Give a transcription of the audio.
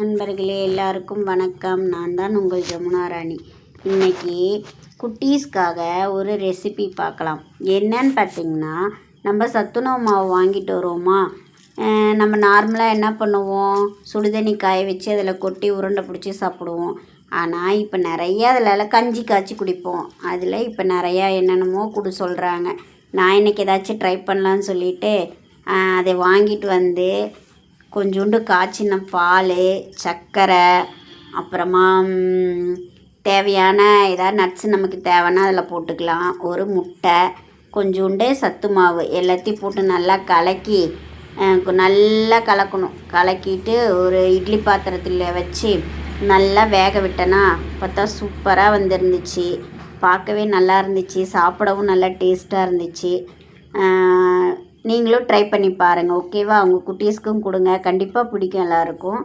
நண்பர்களே எல்லாருக்கும் வணக்கம். நான் தான் உங்கள் ஜமுனா ராணி. இன்றைக்கி குட்டீஸ்க்காக ஒரு ரெசிபி பார்க்கலாம். என்னன்னு பார்த்தீங்கன்னா நம்ம சத்துணவு மாவு வாங்கிட்டு வருவோமா நம்ம நார்மலாக என்ன பண்ணுவோம்? சுடுதண்ணி காய வச்சு அதில் கொட்டி உருண்டை பிடிச்சி சாப்பிடுவோம். ஆனால் இப்போ நிறையா அதில் கஞ்சி காய்ச்சி குடிப்போம். அதில் இப்போ நிறையா என்னென்னமோ கொடு சொல்கிறாங்க நான் இன்றைக்கி ஏதாச்சும் ட்ரை பண்ணலான்னு சொல்லிட்டு அதை வாங்கிட்டு வந்து கொஞ்சோண்டு காய்ச்சின பால் சர்க்கரை அப்புறமா தேவையான ஏதாவது நட்ஸ் நமக்கு தேவைன்னா அதில் போட்டுக்கலாம். ஒரு முட்டை கொஞ்சோண்டு சத்து மாவு எல்லாத்தையும் போட்டு நல்லா கலக்கி நல்லா கலக்கணும். கலக்கிட்டு ஒரு இட்லி பாத்திரத்தில் வச்சு நல்லா வேக விட்டேன்னா பார்த்தா சூப்பராக வந்துருந்துச்சு. பார்க்கவே நல்லா இருந்துச்சு. சாப்பிடவும் நல்லா டேஸ்ட்டாக இருந்துச்சு. நீங்களும் ட்ரை பண்ணி பாருங்கள் ஓகேவா உங்கள் குட்டீஸ்க்கும் கொடுங்க. கண்டிப்பாக பிடிக்கும் எல்லாருக்கும்.